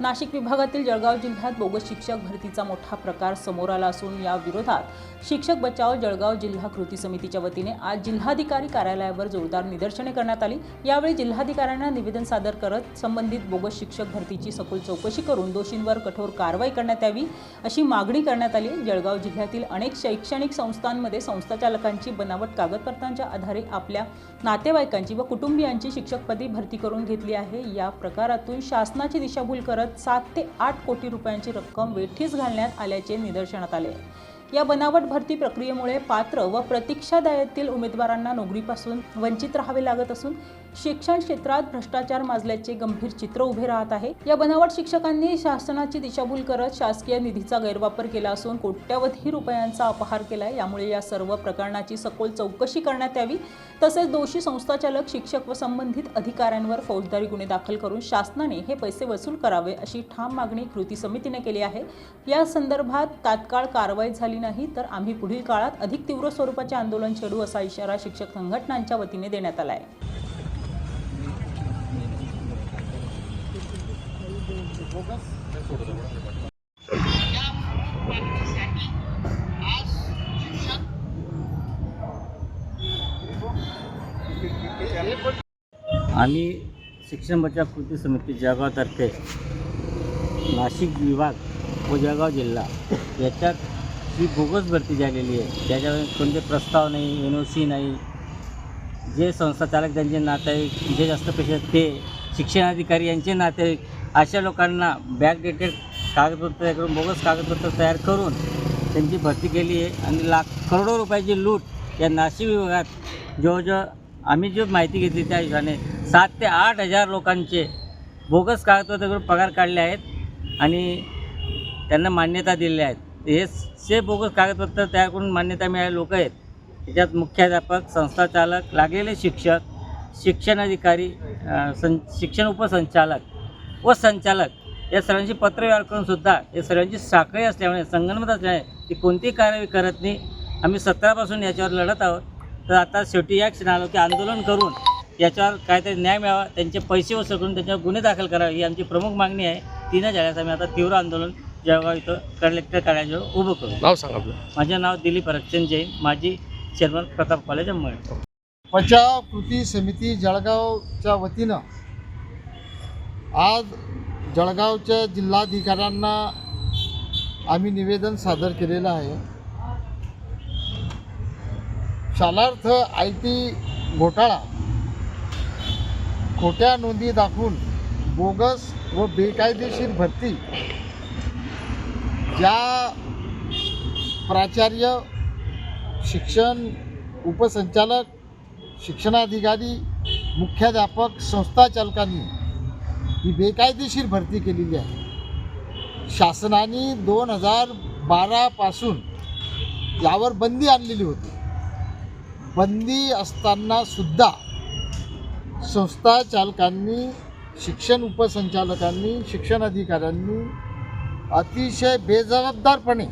नाशिक विभागातील जळगाव जिल्ह्यात बोगस शिक्षक भरतीचा मोठा प्रकार समोर आला असून या विरोधात शिक्षक बचाव जळगाव जिल्हा कृती समितीच्या वतीने आज जिल्हाधिकारी कार्यालयावर जोरदार निदर्शने करण्यात आली. यावेळी जिल्हाधिकाऱ्यांना निवेदन सादर करत संबंधित बोगस शिक्षक भरतीची सखोल चौकशी करून दोषींवर कठोर कारवाई करण्यात यावी अशी मागणी करण्यात आली. जळगाव जिल्ह्यातील अनेक शैक्षणिक संस्थांमध्ये संस्थाचालकांची बनावट कागदपत्रांच्या आधारे आपल्या नातेवाईकांची व कुटुंबियांची शिक्षकपदी भरती करून घेतली आहे. या प्रकारातून शासनाची दिशाभूल करत सात ते आठ कोटी रुपयांची रक्कम वेठीस घालण्यात आल्याचे निदर्शनात आले. या बनावट भरती प्रक्रियेमुळे पात्र व प्रतीक्षादायातील उमेदवारांना नोकरीपासून वंचित राहावे लागत असून शिक्षण क्षेत्रात भ्रष्टाचार माजल्याचे गंभीर चित्र उभे राहत आहे. या बनावट शिक्षकांनी शासनाची दिशाभूल करत शासकीय निधीचा गैरवापर केला असून कोट्यवधी रुपयांचा अपहार केलाय. यामुळे या सर्व प्रकरणाची सखोल चौकशी करण्यात यावी. तसेच दोषी संस्थाचालक शिक्षक व संबंधित अधिकाऱ्यांवर फौजदारी गुन्हे दाखल करून शासनाने हे पैसे वसूल करावे अशी ठाम मागणी कृती समितीने केली आहे. या संदर्भात तात्काळ कारवाई झाली नाही तर आम्ही पुढील काळात अधिक तीव्र स्वरूपाचे आंदोलन छेडू असा इशारा शिक्षक संघटनांच्या वतीने देण्यात आला आहे आम्ही शिक्षण बचाव कृती समिती जळगावतर्फे नाशिक विभाग व जळगाव जिल्हा याच्यात जी बोगस भरती झालेली आहे त्याच्यावर कोणते प्रस्ताव नाही एन ओ सी नाही. जे संस्थाचालक त्यांचे नातेवाईक जे जास्त पैसे ते शिक्षणाधिकारी यांचे नातेवाईक अशा लोकांना बॅकडेटेड कागदपत्र करून बोगस कागदपत्र तयार करून त्यांची भरती केली आहे. आणि लाख करोडो रुपयाची लूट या नाशिक विभागात जवळजवळ आम्ही जो माहिती घेतली त्या हिशोबाने सात ते आठ हजार लोकांचे बोगस कागदपत्र करून पगार काढले आहेत आणि त्यांना मान्यता दिलेल्या आहेत. हे से बोगस कागदपत्र तयार करून मान्यता मिळालेले लोक आहेत त्याच्यात मुख्याध्यापक संस्थाचालक लागलेले शिक्षक शिक्षण अधिकारी सं शिक्षण उपसंचालक व संचालक. या सर्वांची पत्रव्यवहार करून सुद्धा या सर्वांची साखळी असल्यामुळे संगणमत असल्यामुळे ती कोणतीही कारवाई करत नाही. आम्ही सतरापासून याच्यावर लढत आहोत. तर आता शेवटी या क्षण आलो की आंदोलन करून याच्यावर काहीतरी न्याय मिळावा त्यांचे पैसे वसूल करून त्यांच्यावर गुन्हे दाखल करावे ही आमची प्रमुख मागणी आहे. ती न झाल्यास आम्ही आता तीव्र आंदोलन जळगाव इथं कलेक्टर कार्यालयाजवळ उभं करू. नाव सांगा आपलं. माझे नाव दिलीप रक्षण जैन माजी चेअरमन प्रताप कॉलेज अंबळ बचाव कृती समिती जळगावच्या वतीनं आज जळगावच्या जिल्हाधिकाऱ्यांना आम्ही निवेदन सादर केलेलं आहे. शालार्थ आय टी घोटाळा खोट्या नोंदी दाखवून बोगस व बेकायदेशीर भरती ज्या प्राचार्य शिक्षण उपसंचालक शिक्षणाधिकारी मुख्याध्यापक संस्थाचालकांनी ही बेकायदेशीर भरती केलेली आहे. शासनाने दोन हजार बारापासून यावर बंदी आणलेली होती. बंदी असताना सुद्धा संस्थाचालकांनी शिक्षण उपसंचालकांनी शिक्षण अधिकाऱ्यांनी अतिशय बेजबाबदारपणे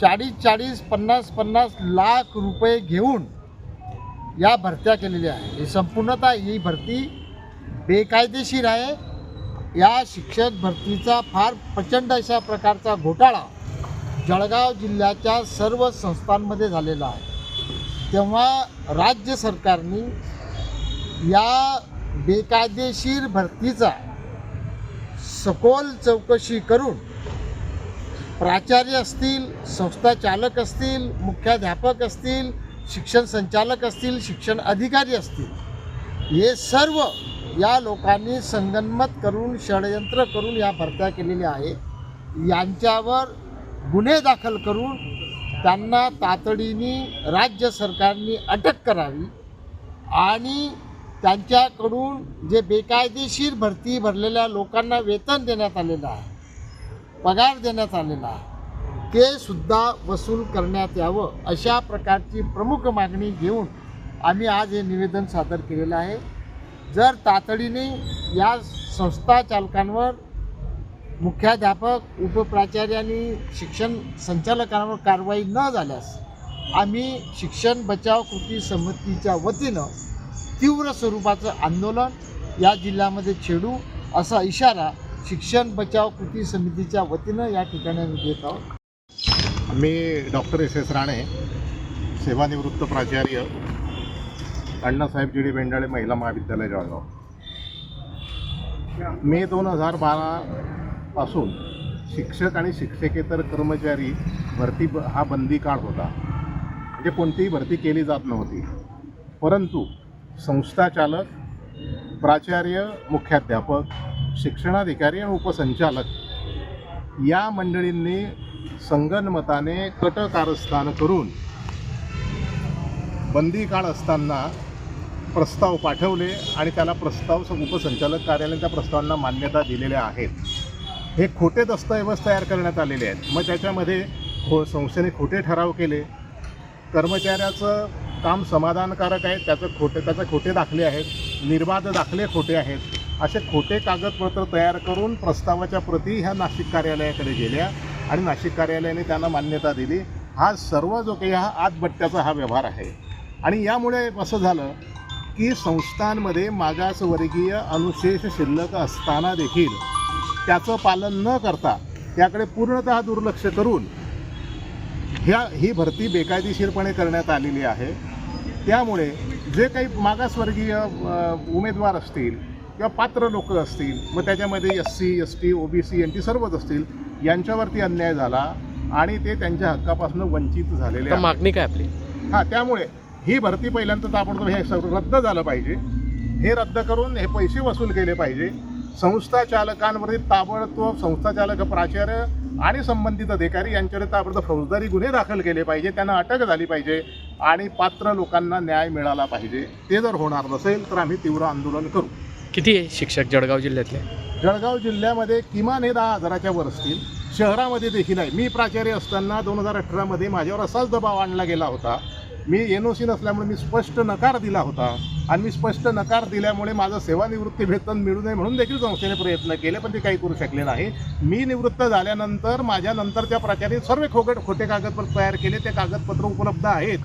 चाळीस चाळीस पन्नास पन्नास लाख रुपये घेऊन या भरत्या केलेल्या आहे ही संपूर्णतः ही भरती बेकायदेशीर आहे. या शिक्षक भरतीचा फार प्रचंड अशा प्रकारचा घोटाळा जळगाव जिल्ह्याच्या सर्व संस्थांमध्ये झालेला आहे. तेव्हा राज्य सरकारने या बेकायदेशीर भरतीचा सखोल चौकशी करून प्राचार्य असतील संस्थाचालक असतील मुख्याध्यापक असतील शिक्षण संचालक असतील शिक्षण अधिकारी असतील हे सर्व या लोकांनी संगनमत करून षडयंत्र करून या भरत्या केलेल्या आहे यांच्यावर गुन्हे दाखल करून त्यांना तातडीने राज्य सरकारने अटक करावी आणि त्यांच्याकडून जे बेकायदेशीर भरती भरलेल्या लोकांना वेतन देण्यात आलेलं आहे पगार देण्यात आलेला आहे ते सुद्धा वसूल करण्यात यावं अशा प्रकारची प्रमुख मागणी घेऊन आम्ही आज हे निवेदन सादर केलेलं आहे. जर तातडीने या संस्था चालकांवर मुख्याध्यापक उपप्राचार्य आणि शिक्षण संचालकांवर कारवाई न झाल्यास आम्ही शिक्षण बचाव कृती समितीच्या वतीनं तीव्र स्वरूपाचं आंदोलन या जिल्ह्यामध्ये छेडू असा इशारा शिक्षण बचाव कृती समितीच्या वतीनं या ठिकाणी आम्ही देत आहोत. मी डॉक्टर एस एस राणे सेवानिवृत्त प्राचार्य अण्णासाहेब जी डी बेंडाळे महिला महाविद्यालय जळगाव. मे दोन हजार बारापासून शिक्षक आणि शिक्षकेतर कर्मचारी भरती ब हा बंदी काळ होता. म्हणजे कोणतीही भरती केली जात नव्हती. परंतु संस्थाचालक प्राचार्य मुख्याध्यापक शिक्षणाधिकारी आणि उपसंचालक या मंडळींनी संगनमताने कट कारस्थान करून बंदी काळ असताना प्रस्ताव पाठवले आणि त्याला प्रस्ताव उपसंचालक कार्यालयाने त्या प्रस्तावांना मान्यता दिलेल्या आहेत. हे खोटे दस्तऐवज तयार करण्यात आलेले आहेत. मग त्याच्यामध्ये खो संस्थेने खोटे ठराव केले. कर्मचाऱ्याचं काम समाधानकारक आहे. त्याचं खोटे त्याचे खोटे दाखले आहेत. निर्बाध दाखले खोटे आहेत. असे खोटे कागदपत्र तयार करून प्रस्तावाच्या प्रती ह्या नाशिक कार्यालयाकडे गेल्या आणि नाशिक कार्यालयाने त्यांना मान्यता दिली. हा सर्व जो काही हा आतबट्ट्याचा हा व्यवहार आहे. आणि यामुळे असं झालं की संस्थांमध्ये मागासवर्गीय अनुशेष शिल्लक असताना देखील त्याचं पालन न करता त्याकडे पूर्णतः दुर्लक्ष करून ह्या ही भरती बेकायदेशीरपणे करण्यात आलेली आहे त्यामुळे जे काही मागासवर्गीय उमेदवार असतील किंवा पात्र लोक असतील मग त्याच्यामध्ये S C S T O B C N T सर्वच असतील यांच्यावरती अन्याय झाला आणि ते त्यांच्या हक्कापासून वंचित झालेले. मागणी काय आपली हां त्यामुळे ही भरती पहिल्यांदा ताबडतोब हे रद्द झालं पाहिजे. हे रद्द करून हे पैसे वसूल केले पाहिजे. संस्था चालकांवरती ताबडतोब संस्था चालक प्राचार्य आणि संबंधित अधिकारी यांच्यावर ताबडतोब फौजदारी गुन्हे दाखल केले पाहिजे. त्यांना अटक झाली पाहिजे आणि पात्र लोकांना न्याय मिळाला पाहिजे. ते जर होणार नसेल तर आम्ही तीव्र आंदोलन करू. किती आहे शिक्षक जळगाव जिल्ह्यातले? जळगाव जिल्ह्यामध्ये किमान हे दहा हजाराच्या वर असतील. शहरामध्ये देखील आहे. मी प्राचार्य असताना दोन हजार अठरामध्ये माझ्यावर असाच दबाव आणला गेला होता. मी एन ओ सी नसल्यामुळे मी स्पष्ट नकार दिला होता. आणि मी स्पष्ट नकार दिल्यामुळे माझं सेवानिवृत्ती वेतन मिळू नये म्हणून देखील संस्थेने प्रयत्न केले पण ते काही करू शकले नाही. मी निवृत्त झाल्यानंतर माझ्या नंतरच्या प्राचार्य सर्व खोकट खोटे कागदपत्र तयार केले. ते कागदपत्र उपलब्ध आहेत.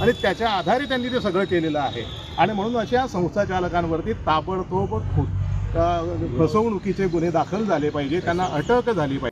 आणि त्याच्या आधारे त्यांनी ते सगळं केलेलं आहे. आणि म्हणून अशा संस्था चालकांवरती ताबडतोब फसवणुकीचे गुन्हे दाखल झाले पाहिजे. त्यांना अटक झाली पाहिजे.